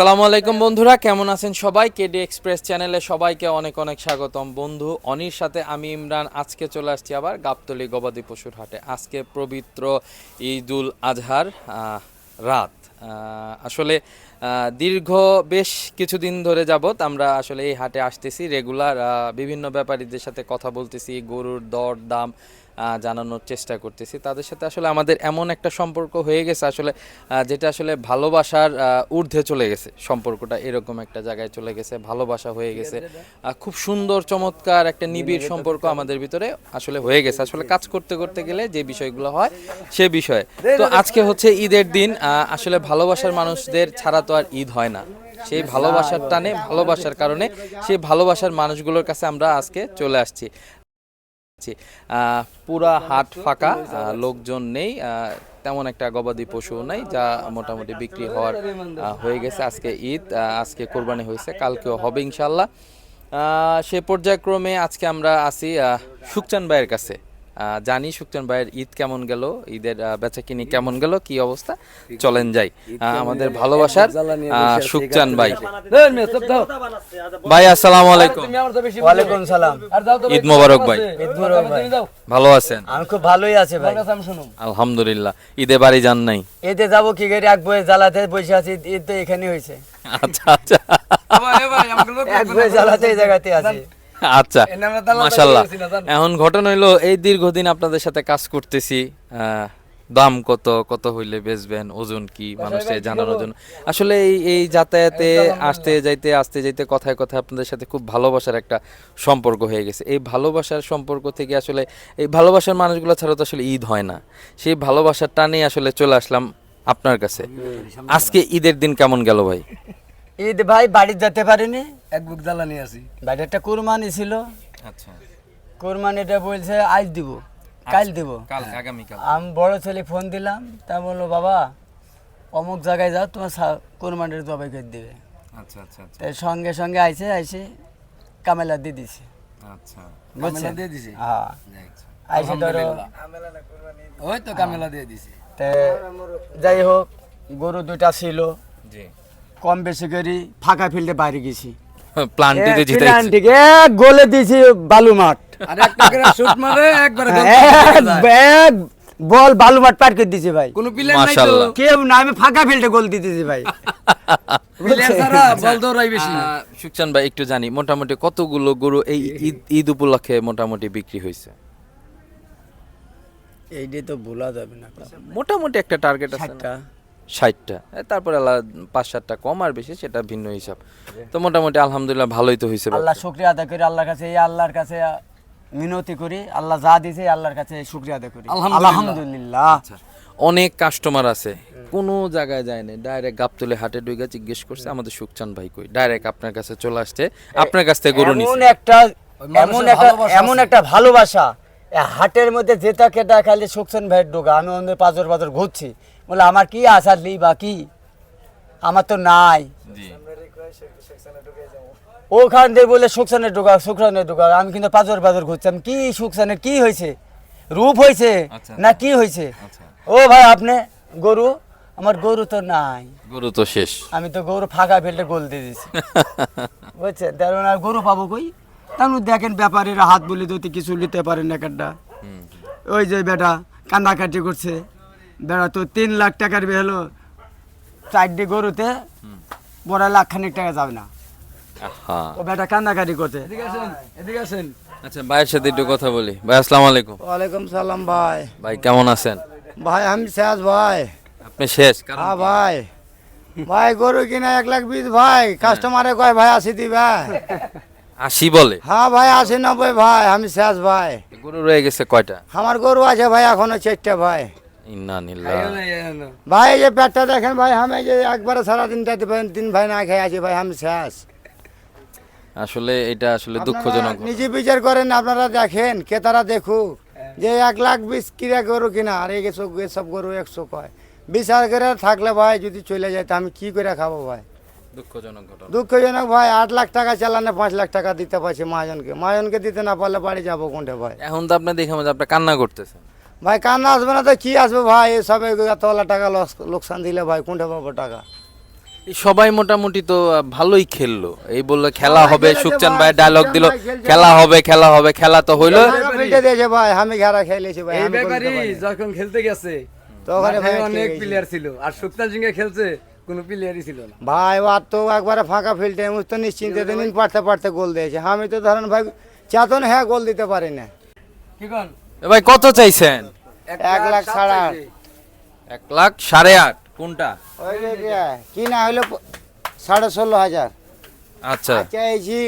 আসসালামু আলাইকুম বন্ধুরা, কেমন আছেন সবাই? কেডি এক্সপ্রেস চ্যানেলে সবাইকে অনেক অনেক স্বাগতম। বন্ধু অনির সাথে আমি ইমরান, আজকে চলে আসছি আবার গাবতলি গবাদি পশুর হাটে। আজকে পবিত্র ঈদুল আজহার রাত। আসলে দীর্ঘ বেশ কিছুদিন ধরে যাবত আমরা আসলে এই হাটে আসতেছি রেগুলার বিভিন্ন ব্যাপারীদের সাথে কথা বলতেছি, গরুর দর দাম জানানোর চেষ্টা করতেছি। তাদের সাথে আসলে আমাদের এমন একটা সম্পর্ক হয়ে গেছে আসলে যেটা আসলে ভালোবাসার ঊর্ধ্বে চলে গেছে। সম্পর্কটা এরকম একটা জায়গায় চলে গেছে ভালোবাসা হয়ে গেছে। খুব সুন্দর চমৎকার একটা নিবিড় সম্পর্ক আমাদের ভিতরে আসলে হয়ে গেছে। আসলে কাজ করতে করতে গেলে যে বিষয়গুলো হয় সে বিষয়ে। তো আজকে হচ্ছে ঈদের দিন আহ, আসলে ভালোবাসার মানুষদের ছাড়া তো আর ঈদ হয় না। সেই ভালোবাসার টানে ভালোবাসার কারণে সেই ভালোবাসার মানুষগুলোর কাছে আমরা আজকে চলে আসছি। পুরা হাট ফাঁকা লোকজন নেই তেমন একটা গবাদি পশু নাই, যা মোটামুটি বিক্রি হওয়ার হয়ে গেছে আজকে ঈদ আজকে কোরবানি হয়েছে, কালকেও হবে ইনশাল্লাহ সে পর্যায়ক্রমে আজকে আমরা আছি সুকচান ভাইয়ের কাছে। জানি সুকচান ভাইয়ের ঈদ কেমন গেল? ঈদের বেচা কিনি কেমন গেল? কি অবস্থা? চলেন যাই। আমাদের ভালোবাসার আহ, সুকচান ভাই। ভাই আসসালামু আলাইকুম। ওয়ালাইকুম সালাম। ঈদ মোবারক ভাই। ঈদ। ভালো আছেন? আমি খুব ভালোই আছে ভাই। আলহামদুলিল্লাহ। ঈদে বাড়ি যান নাই? এতে যাব কি করে? এক বয়ে জ্বালাতে বসে আছি। ঈদ তো এখানে হয়েছে। আচ্ছা আচ্ছা। এক বয়ে জ্বালাতে এই জায়গাতে আছি। আচ্ছা মাশাল্লাহ এখন ঘটনা হইল এই দীর্ঘদিন আপনাদের সাথে কাজ করতেছি দাম কত কত হইলে বেচবেন ওজন কি মানুষের জানানোর জন্য আসলে এই এই যাতায়াতে আসতে যাইতে আসতে যাইতে কথায় কথায় আপনাদের সাথে খুব ভালোবাসার একটা সম্পর্ক হয়ে গেছে। এই ভালোবাসার সম্পর্ক থেকে আসলে এই ভালোবাসার মানুষগুলো ছাড়া তো আসলে ঈদ হয় না। সেই ভালোবাসার টানেই আসলে চলে আসলাম আপনার কাছে। আজকে ঈদের দিন কেমন গেল ভাই? ঈদ ভাই বাড়ি যেতে পারিনি। এক বুক জ্বালানি আছি বাড়ি একটা কুরবানি ছিল। আচ্ছা। কুরবানিটা বলছে আজ দিব কাল দিব। কাল আগামী কাল আমি বড় ছেলে ফোন দিলাম তা বলল বাবা অমুক জায়গায় যাও তোমার সা- কুরবানির জবাই করে দিবে। আচ্ছা আচ্ছা আচ্ছা। তাই সঙ্গে সঙ্গে আইসে আইসে কামেলা দিয়ে দিছে। আচ্ছা। বুঝছেন? দিয়ে দিছে? হ্যাঁ। আইসে ধরো। ওই তো কামেলা দিয়ে দিছে। তে যাই হোক গরু দুটা ছিল। জি। কম বেশি করি ফাঁকা ফিল্ডে বাইরে গেছি। প্লান্টিতে জিতে ঠিক গোলে দিয়েছি বালু মাঠ। আর একটা করে শুট মারে একবারে গোল এক এক বল বালু মাঠ পার করে দিয়েছি ভাই। কোনো প্লেয়ার নাই তো। কেউ না আমি ফাঁকা ফিল্ডে গোল দিতেছি ভাই। সুকচান ভাই একটু জানি মোটামুটি কতগুলো গরু এই ঈদ ঈদ উপলক্ষে মোটামুটি বিক্রি হয়েছে? এইটাই তো ভোলা যাবে না। মোটামুটি একটা টার্গেট আছে ষাটটা। তারপরে আল্লাহ পাঁচ সাতটা কম আর বেশি সেটা ভিন্ন হিসাব। তো মোটামুটি আলহামদুলিল্লাহ ভালোই তো হয়েছে আল্লাহ শুক্রিয়া আদায় করি আল্লাহর কাছে এই আল্লাহর কাছে মিনতি করি আল্লাহ যা দিয়েছে আল্লাহর কাছে শুক্রিয়া আদায় করি। আলহামদুলিল্লাহ। আলহামদুলিল্লাহ। অনেক কাস্টমার আছে কোনো জায়গায় যায় না ডাইরেক্ট গাবতলে হাটে ডুইগা জিজ্ঞেস করছে আমাদের সুকচান ভাই কই? ডাইরেক্ট আপনার কাছে চলে আসছে আপনার কাছ থেকে গরু এমন নিছে। একটা এমন একটা ভালোবাসা এমন একটা ভালোবাসা হাটের মধ্যে যেটা কেটা খালি সুকসেন ভাইয়ের ডোকা আমি অন্য পাঁচর পাঁচর ঘুরছি। বলে আমার কি আশা লি বা কি? আমার তো নাই। ওখান দিয়ে বলে সুকসানের ডোকা সুকসানের ডোকা আমি কিন্তু পাঁচর পাঁচর ঘুরছি কি সুকসানের কি হয়েছে? রূপ হয়েছে আচ্ছা, না কি হয়েছে? আচ্ছা। ও ভাই আপনি গরু আমার গরু তো নাই। গরু তো শেষ। আমি তো গরু ফাঁকা ফেলতে গোল দিয়ে দিছি। বুঝছেন? তার মানে আর গরু পাবো কই? তার দেখেন ব্যাপারীরা হাত বলে দিতে কিছু নিতে পারেন না একটা ওই যে বেটা কান্দাকাটি করছে। বেটা তো তিন লাখ টাকার বে হলো। চারটি গরুতে বড় লাখ খানিক টাকা যাবে না। হ্যাঁ ও বেটা কান্দাকাটি করছে। এদিকে আসেন এদিকে আসেন। আচ্ছা ভাইয়ের সাথে একটু কথা বলি। ভাই আসসালামু আলাইকুম। ওয়ালাইকুম সালাম ভাই। ভাই কেমন আছেন? ভাই আমি শেষ ভাই। আপনি শেষ? হ্যাঁ ভাই। ভাই গরু কিনা এক লাখ বিশ ভাই। কাস্টমারে কয় ভাই আসি দিবা আশি বলে? হ্যাঁ ভাই আশি নব্বই ভাই। আমি শেষ ভাই। গরু রয়ে গেছে কয়টা? আমার গরু আছে ভাই এখনও চারটে ভাই। ভাই এই যে পেটটা দেখেন ভাই আমি যে একবারে সারাদিন পারেন ভাই না খেয়ে আছি ভাই আমি শেষ। আসলে এটা আসলে দুঃখজনক আপনারা নিজে বিচার করেন আপনারা দেখেন ক্রেতারা দেখুক যে এক লাখ বিশ কিরা গরু কিনা আর এই সব সব গরু একশো কয়। বিচার করে থাকলে ভাই যদি চলে যায় তা আমি কি করে খাব ভাই? দুঃখজনক ঘটনা। দুঃখজনক ভাই আট লাখ টাকা চালানে পাঁচ লাখ টাকা দিতে পারছি মহাজনকে। মহাজনকে দিতে না পারলে বাড়ি যাব কোনটা ভাই? এখন তো আপনি দেখে মধ্যে আপনি কান্না করতেছেন। ভাই কান্না আসবে না তো কি আসবে ভাই? এসব এতলা টাকা লস লোকসান দিলে ভাই কোনটা পাবো টাকা? সবাই মোটামুটি তো ভালোই খেললো। এই বলল খেলা হবে। সুকচান ভাই, ডায়লগ দিল খেলা হবে খেলা হবে খেলা তো হইল। ভাই আমি ঘেরা খেলেছি ভাই এই আমি ব্যাপারই যখন খেলতে গেছে তো ওখানে ভাই অনেক। প্লেয়ার ছিল। আর সুক্তান সিংহে খেলছে কোনো প্লেয়ারই ছিল না। ভাই আর তো একবারে ফাঁকা ফিল্ডে এমন তো নিশ্চিন্তে দিন পারতে পারতে গোল দিয়েছে। আমি তো ধরেন ভাই চাতন হ্যাঁ গোল দিতে পারি না। কি কন ভাই কত চাইছেন? এক লাখ সাড়ে আট। এক লাখ সাড়ে আট। কোনটা? কি না হইল সাড়ে ষোলো হাজার। আচ্ছা। চাইছি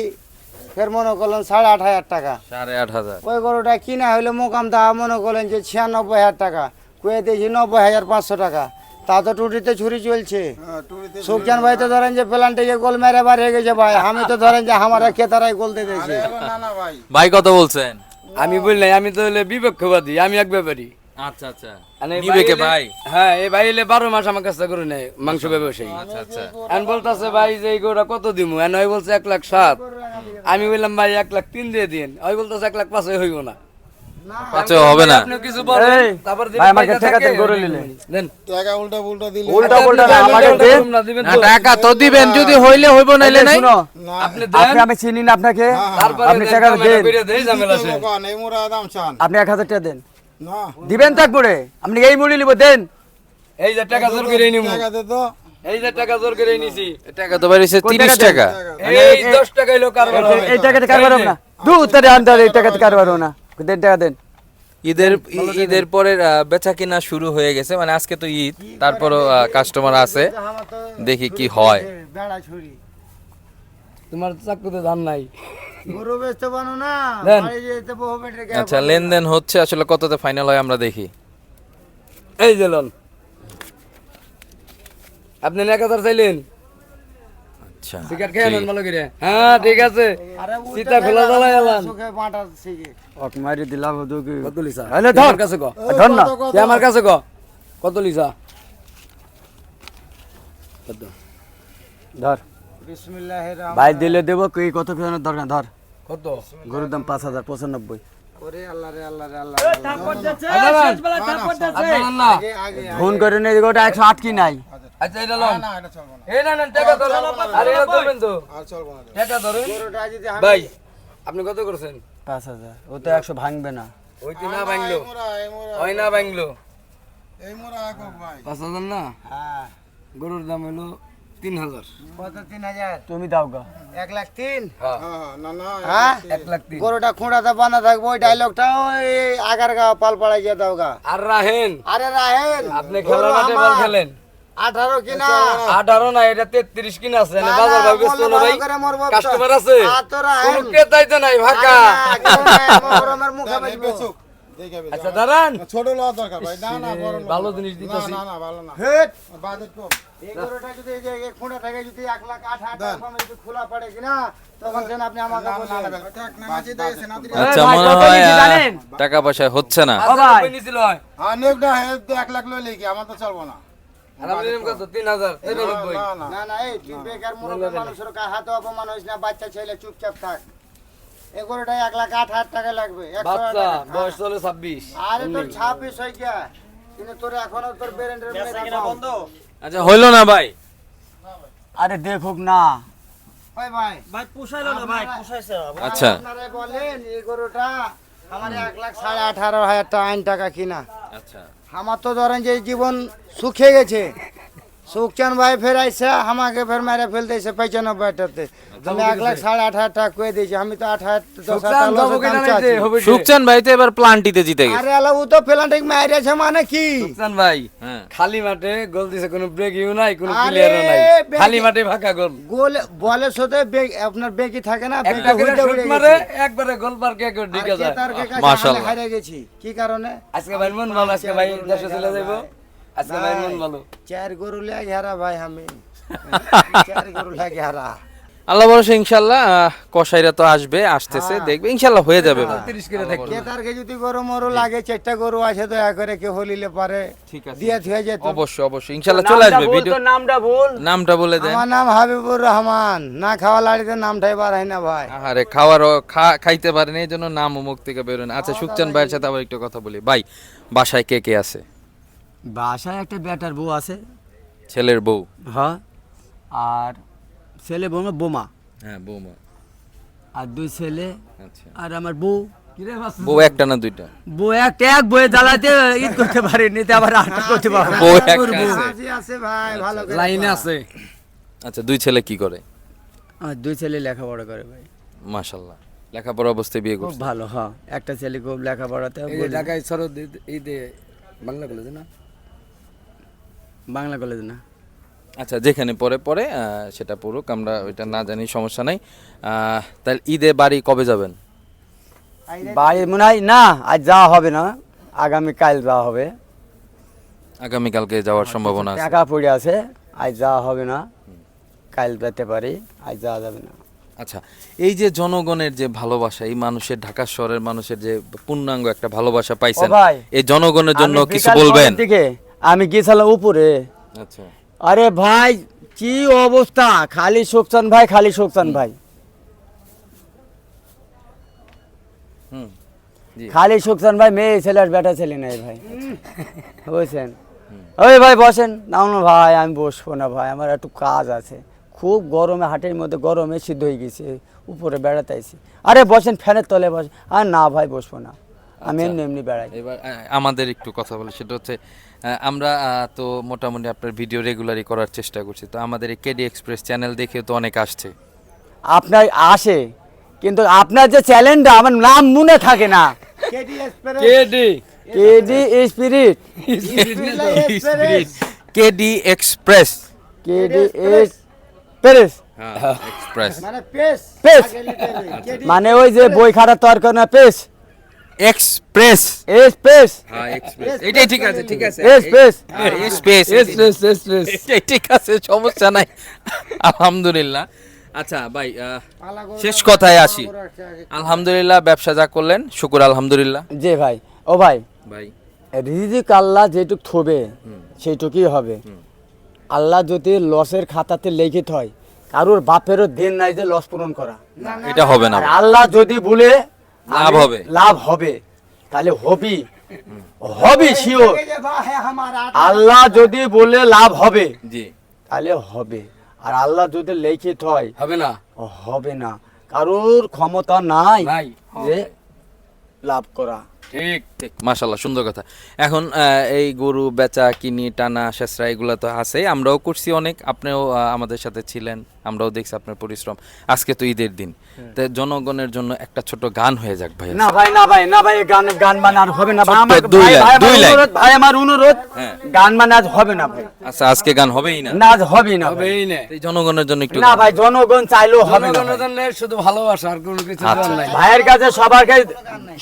ফের মনে করলেন সাড়ে আট হাজার টাকা। সাড়ে আট হাজার। ওই গরুটা কিনা হইল মোকাম দা মনে করলেন যে ছিয়ানব্বই হাজার টাকা। কুয়ে দিয়েছি নব্বই হাজার পাঁচশো টাকা। তা তো টুটিতে ছুরি চলছে। সুখচান ভাই তো ধরেন যে প্লান্টে যে গোল মেরে বার হয়ে গেছে ভাই। আমি তো ধরেন যে আমার খেতারাই গোল দিয়ে দিয়েছি। ভাই কত বলছেন? আমি বললাই আমি তো হলে বিপক্ষবাদী আমি এক ব্যাপারী। আচ্ছা আচ্ছা। ভাই? হ্যাঁ এই ভাই এলে বারো মাস আমার কাছে করে নেয় মাংস ব্যবসায়ী। আচ্ছা আচ্ছা। এখন বলতেছে ভাই যে এই কত দিমু? ওই বলছে এক লাখ সাত। আমি বললাম ভাই এক লাখ তিন দিয়ে দিন। ওই বলতেছে এক লাখ পাঁচ হইব না। পাঁচে হবে না। আপনি কিছু বলেন এই, তারপর ভাই, আমাকে ঠেকাতে গরু নিলে। দেন উল্টা উল্টা উল্টা না, আমাকে দেন। না দিবেন না তো। টাকা তো দিবেন যদি হইলে হইব নাইলে নাই। আপনি দেন। আপনি আমি চিনি না আপনাকে। আপনি টাকা দেন। কইরা দেই, ঝামেলা শেষ। আপনি এক হাজার টাকা দেন। দিবেন তারপরে আপনি এই মুড়ি নিব দেন। এই যে টাকা জোর করে নিমু। এই যে টাকা জোর করে নিছি। টাকা তো তিরিশ টাকা টাকা। এই দশ টাকা হইল কারবার হবে। এই টাকাতে কারবার হবে না। দু উত্তরে এই টাকাতে কারবার হবে না। দেন টাকা দেন। ঈদের ঈদের পরে বেচা কিনা শুরু হয়ে গেছে। মানে আজকে তো ঈদ তারপরও কাস্টমার আছে। দেখি কি হয়। তোমার চাকুতে ধান নাই। আচ্ছা লেনদেন হচ্ছে আসলে কততে ফাইনাল হয় আমরা দেখি। এই যে লন আপনি এক হাজার চাইলেন? আচ্ছা সিগারেট খেয়ে নেন ভালো করে। হ্যাঁ ঠিক আছে। সীতা খোলা ফেলা জ্বালাই এলাম চোখে বাঁটা শিখে অক মারি দিলাম দুকি কত লিসা? আরে ধর। কাছে ক। ধর না। তুই আমার কাছে ক। কত লিসা? কত? ধর। বিসমিল্লাহির ভাই দিলে দেবো কি কত ফেরানোর দরকার ধর। কত? গরুর দাম পাঁচ হাজার পঁচানব্বই। ওরে আল্লাহ রে আল্লাহ রে আল্লাহ আদান না। আগে আগে ফোন করে নিয়ে গোটা একশো আট কি নাই? আচ্ছা এটা লন। এই না না টাকা ধরো আরে এটা ধরবেন তো। ভাই আপনি কত করছেন? পাঁচ হাজার। ও তো একশো ভাঙবে না। ওই তো না ভাঙলো। ওই না ভাঙলো। পাঁচ হাজার না? হ্যাঁ। গরুর দাম হলো তিন হাজার। কত? তিন হাজার। তুমি দাও গা। এক লাখ তিন? হ্যাঁ। হ্যাঁ এক লাখ তিন। গরুটা খুঁড়াতে বানা থাকব ওই ডায়লগটা ওই আগার গা পাল পাড়াই দাও গা। আর রাহেন আরে রাহেন আপনি খেলা খেলেন। আঠারো কিনা আঠারো না এটা তেত্রিশ কিনা আছে বাজার না, ভাবে বেচতো ভাই ভালো। কাস্টমার আছে। কোনো ক্রেতাই তো নাই। আচ্ছা দাঁড়ান ছোট লওয়া দরকার ভাই না না জিনিস দিতেছি না না ভালো না হেট। বাজেট কম এই যদি এই যে খুঁড়া থাকে যদি এক লাখ আট হাজার টাকা যদি খোলা পড়ে কিনা আচ্ছা মনে হয় পয়সা হচ্ছে না হয় চলবো না বাচ্চা ছেলে চুপচাপ থাক। এই এক লাখ আট হাজার টাকা লাগবে একশো বাচ্চা টাকা। বয়স চলে ছাব্বিশ। আরে তোর ছাব্বিশ হয়ে গিয়া কিন্তু তোর এখনও তোর বন্ধ? আচ্ছা হইল না ভাই? আরে দেখুক না। ভাই। আচ্ছা। আপনারা বলেন এই গরুটা আমার এক লাখ সাড়ে আঠারো হাজার টাকা আইন টাকা কিনা। আচ্ছা। আমার তো ধরেন যে জীবন সুখে গেছে। সুখচান ভাই ফের আইসে আমাকে ফের মেরে ফেল ফেলতেছে পঁচানব্বইটাতে। আমি এক লাখ সাড়ে আট হাজার টাকা কয়ে দিয়েছি আমি তো আট হাজার। সুকচান ভাই তো এবার প্লান্টিতে জিতে গেছে। আরে আলা ও তো প্লান্টিক মারিয়েছে মানে কি? সুকসান ভাই হ্যাঁ। খালি মাঠে গোল দিছে কোনো ব্রেক ইউ নাই কোনো প্লেয়ারও নাই। খালি মাঠে ফাঁকা গোল। গোল বলের সাথে বেগ- আপনার বেগি থাকে না একটা করে শুট মারে একবারে গোল পার কে করে ঢুকে যায়। মাশাআল্লাহ। হারিয়ে গেছি? কি কারণে? আজকে ভাই মন ভালো আজকে ভাই দেশে চলে যাইবো। আজকে ভাই মন ভালো। চার গরু লাগে হারা ভাই আমি। চার গরু লাগে হারা। আল্লাহ ভরসা ইনশাল্লাহ কসাইরা তো আসবে আসতেছে দেখবে ইনশাল্লাহ হয়ে যাবে কেতারকে যদি গরু মরু লাগে চারটা গরু আছে তো এক করে কেউ হলিলে পারে। ঠিক আছে। দিয়ে থুয়ে যেত। অবশ্যই অবশ্যই ইনশাল্লাহ চলে আসবে নামটা বল ভিডিও নামটা বল নামটা বলে দেন। আমার নাম হাবিবুর রহমান। না খাওয়া লাড়িতে নামটাই বার হয় না ভাই। আরে খাওয়ারও খা- খাইতে পারেন এই জন্য নাম মুখ থেকে বেরোন আচ্ছা সুকচান ভাইয়ের সাথে আবার একটু কথা বলি। ভাই বাসায় কে কে আছে? বাসায় একটা বেটার বউ আছে। ছেলের বউ? হ্যাঁ। আর ছেলে বোমা বোমা। হ্যাঁ বৌমা। আর দুই ছেলে। আচ্ছা। আর আমার বউ। বউ একটা না দুইটা? বউ একটা এক বইয়ে জ্বালাতে ঈদ করতে পারিনি তো আবার আটক করতে পারব বউ একটা আছে। ভাই ভালো করে লাইনে আছে। আচ্ছা দুই ছেলে কি করে? আর দুই ছেলে লেখাপড়া করে ভাই। মাশাল্লাহ লেখাপড়া অবস্থায় বিয়ে খুব করছে? ভালো হ্যাঁ। একটা ছেলে খুব লেখাপড়াতে ঢাকায় শরৎ এই দে বাংলা কলেজে না? বাংলা কলেজ না। আচ্ছা যেখানে পরে পরে সেটা পড়ুক আমরা ওইটা না জানি সমস্যা নাই। তাহলে ঈদে বাড়ি কবে যাবেন? বাড়ি মনে হয় না আজ যাওয়া হবে না আগামী কাল যাওয়া হবে। আগামীকালকে যাওয়ার সম্ভাবনা আছে। টাকা পড়ে আছে আজ যাওয়া হবে না কাল যেতে পারি আজ যাওয়া যাবে না। আচ্ছা এই যে জনগণের যে ভালোবাসা এই মানুষের ঢাকা শহরের মানুষের যে পূর্ণাঙ্গ একটা ভালোবাসা পাইছেন এই জনগণের জন্য কিছু বলবেন? আমি গেছিলাম উপরে। আচ্ছা। আরে ভাই কি অবস্থা? খালি শোকসান ভাই খালি শোকসান ভাই। খালি শোকসান ভাই মেয়ে ছেলে আর বেটা ছেলে নাই ভাই। বুঝছেন? ওই ভাই বসেন। নাও না ভাই আমি বসবো না ভাই আমার একটু কাজ আছে। খুব গরমে হাটের মধ্যে গরমে সিদ্ধ হয়ে গেছে উপরে বেড়াতে আইছি। আরে বসেন ফ্যানের তলে বসেন আর না ভাই বসবো না। আমি আচ্ছা। এমনি এমনি বেড়াই। এবার আমাদের একটু কথা বলি সেটা হচ্ছে আমরা তো মোটামুটি আপনার ভিডিও রেগুলারই করার চেষ্টা করছি। তো আমাদের এই কেডি এক্সপ্রেস চ্যানেল দেখে তো অনেক আসছে। আপনার আসে কিন্তু আপনার যে চ্যালেঞ্জটা আমার নাম মনে থাকে না। KD express K D KD spirit KD express KD express হ্যাঁ এক্সপ্রেস মানে পেস। পেস। আগে লিখে মানে ওই যে বই খাতা তরকার না পেস। এক্সপ্রেস এস পেস হ্যাঁ এক্সপ্রেস এটাই ঠিক আছে ঠিক আছে। S pace space express express এটাই। ঠিক আছে সমস্যা নাই। আলহামদুলিল্লাহ। আচ্ছা ভাই শেষ কথায় আসি। আলহামদুলিল্লাহ ব্যবসা যা করলেন শুকুর আলহামদুলিল্লাহ। জি ভাই। ও ভাই। ভাই। রিজিক আল্লাহ যেটুক থবে সেইটুকুই হবে। আল্লাহ যদি লসের খাতাতে লিখিত হয় কারোর বাপেরও দিন নাই যে লস পূরণ করা। এটা হবে না আল্লাহ যদি বলে লাভ হবে। লাভ হবে। তাহলে হবি। হবি শিওর আল্লাহ যদি বলে লাভ হবে জি। তাহলে হবে। আর আল্লাহ যদি লিখিত হয় হবে না। হবে না। কারোর ক্ষমতা নাই নাই। যে লাভ করা। ঠিক ঠিক। মাশাল্লাহ সুন্দর কথা। এখন এই গরু বেচা কিনি টানা শেষরা এগুলো তো আছে আমরাও করছি অনেক আপনিও আমাদের সাথে ছিলেন আমরাও দেখছি আপনার পরিশ্রম। আজকে তো ঈদের দিন। তো জনগণের জন্য একটা ছোট গান হয়ে যাক ভাই না ভাই না ভাই না ভাই গান গান মানে আর হবে না ভাই আমার দুই লাইন, দুই লাইন। ভাই আমার অনুরোধ হ্যাঁ। গান মানে আজ হবে না ভাই। আচ্ছা আজকে গান হবেই না? না আজ হবেই না হবেই না। এই জনগণের জন্য একটু না ভাই জনগণ চাইলেও হবে না জনগণের জন্য শুধু ভালোবাসা আর কোনো কিছু আচ্ছা। নাই। ভাইয়ের কাছে সবার কাছে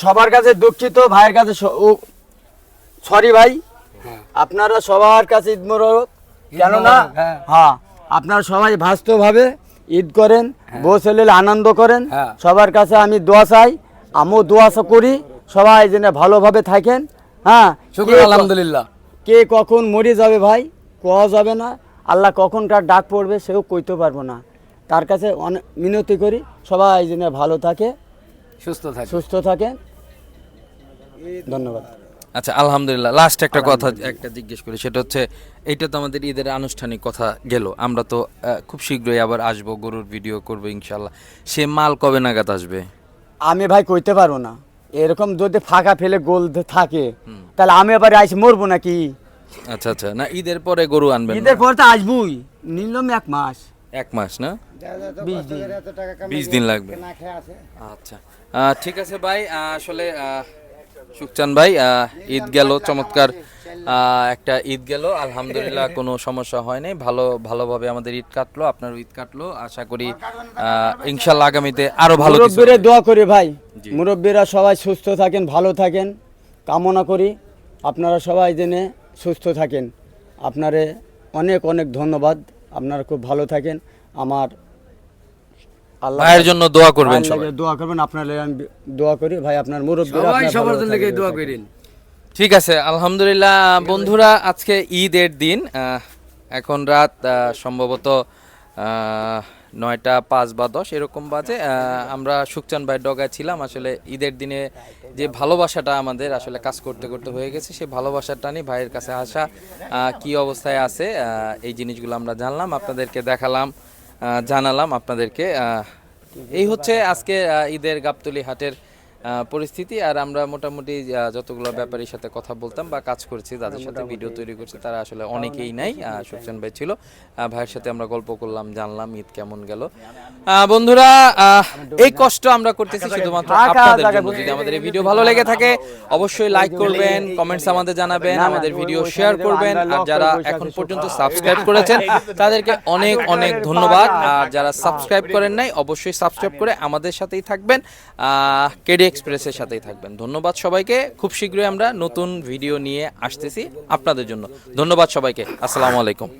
সবার কাছে দুঃখিত ভাইয়ের কাছে সরি ভাই আপনারা সবার কাছে ঈদ মোবারক। কেননা হ্যাঁ। হ্যাঁ আপনারা সবাই বাস্তবভাবে ঈদ করেন বউ ছেলে আনন্দ করেন। হ্যাঁ। সবার কাছে আমি দোয়া চাই আমিও দোয়া করি সবাই যেন ভালোভাবে থাকেন। হ্যাঁ আলহামদুলিল্লাহ। কে কখন মরে যাবে ভাই কোয়া যাবে না। আল্লাহ কখন কার ডাক পড়বে সেও কইতে পারব না। তার কাছে অনেক মিনতি করি সবাই যেন ভালো থাকে সুস্থ থাকে। সুস্থ থাকেন। ধন্যবাদ। আচ্ছা আলহামদুলিল্লাহ। লাস্ট একটা কথা একটা জিজ্ঞেস করি সেটা হচ্ছে এইটা তো আমাদের ঈদের আনুষ্ঠানিক কথা গেল। আমরা তো খুব শীঘ্রই আবার আসব গরুর ভিডিও করব ইনশাল্লাহ সে মাল কবে নাগাদ আসবে? আমি ভাই কইতে পারব না। এরকম যদি ফাঁকা ফেলে গোল থাকে তাহলে আমি আবার আইসি মরবো নাকি? আচ্ছা আচ্ছা। না ঈদের পরে গরু আনবেন? ঈদের পর তো আসবই। নিলাম এক মাস। এক মাস না? বিশ দিন। লাগবে। না আচ্ছা। ঠিক আছে ভাই আসলে সুখচান ভাই ঈদ গেল চমৎকার একটা ঈদ গেল আলহামদুলিল্লাহ কোনো সমস্যা হয়নি। ভালো ভালোভাবে আমাদের ঈদ কাটলো আপনার ঈদ কাটলো আশা করি ইনশাল্লাহ আগামীতে আরও ভালো মুরব্বীরা দোয়া করি ভাই। মুরব্বীরা সবাই সুস্থ থাকেন ভালো থাকেন কামনা করি। আপনারা সবাই জেনে সুস্থ থাকেন। আপনারে অনেক অনেক ধন্যবাদ। আপনারা খুব ভালো থাকেন। আমার আল্লাহ ভাইয়ের জন্য দোয়া করবেন সবাই। লাগে দোয়া করবেন আপনারা আমি দোয়া করি। ভাই আপনার মুরব্বীরা সবাই সবার জন্য থাকেন। দোয়া করেন। ঠিক আছে আলহামদুলিল্লাহ বন্ধুরা আজকে ঈদের দিন এখন রাত আহ, সম্ভবত নয়টা পাঁচ বা দশ এরকম বাজে। আমরা সুকচান ভাই ডগায় ছিলাম। আসলে ঈদের দিনে যে ভালোবাসাটা আমাদের আসলে কাজ করতে করতে হয়ে গেছে সেই ভালোবাসাটা নিয়ে ভাইয়ের কাছে আসা আহ, কি অবস্থায় আছে এই জিনিসগুলো আমরা জানলাম আপনাদেরকে দেখালাম। জানালাম আপনাদেরকে। এই হচ্ছে আজকে ঈদের গাবতলি হাটের পরিস্থিতি আর আমরা মোটামুটি যতগুলো ব্যাপারীর সাথে কথা বলতাম বা কাজ করছি তাদের সাথে ভিডিও তৈরি করছি তারা আসলে অনেকেই নাই আহ, ভাই ছিল। ভাইয়ের সাথে আমরা গল্প করলাম জানলাম ঈদ কেমন গেল। বন্ধুরা এই কষ্ট আমরা করতেছি শুধুমাত্র আপনাদের জন্য। যদি আমাদের এই ভিডিও ভালো লেগে থাকে অবশ্যই লাইক করবেন কমেন্টস আমাদের জানাবেন আমাদের ভিডিও শেয়ার করবেন আর যারা এখন পর্যন্ত সাবস্ক্রাইব করেছেন তাদেরকে অনেক অনেক ধন্যবাদ। আর যারা সাবস্ক্রাইব করেন নাই অবশ্যই সাবস্ক্রাইব করে আমাদের সাথেই থাকবেন। কেডি এক্সপ্রেসের সাথেই থাকবেন। ধন্যবাদ সবাইকে। খুব শীঘ্রই আমরা নতুন ভিডিও নিয়ে আসতেছি আপনাদের জন্য। ধন্যবাদ সবাইকে। আসসালামু আলাইকুম।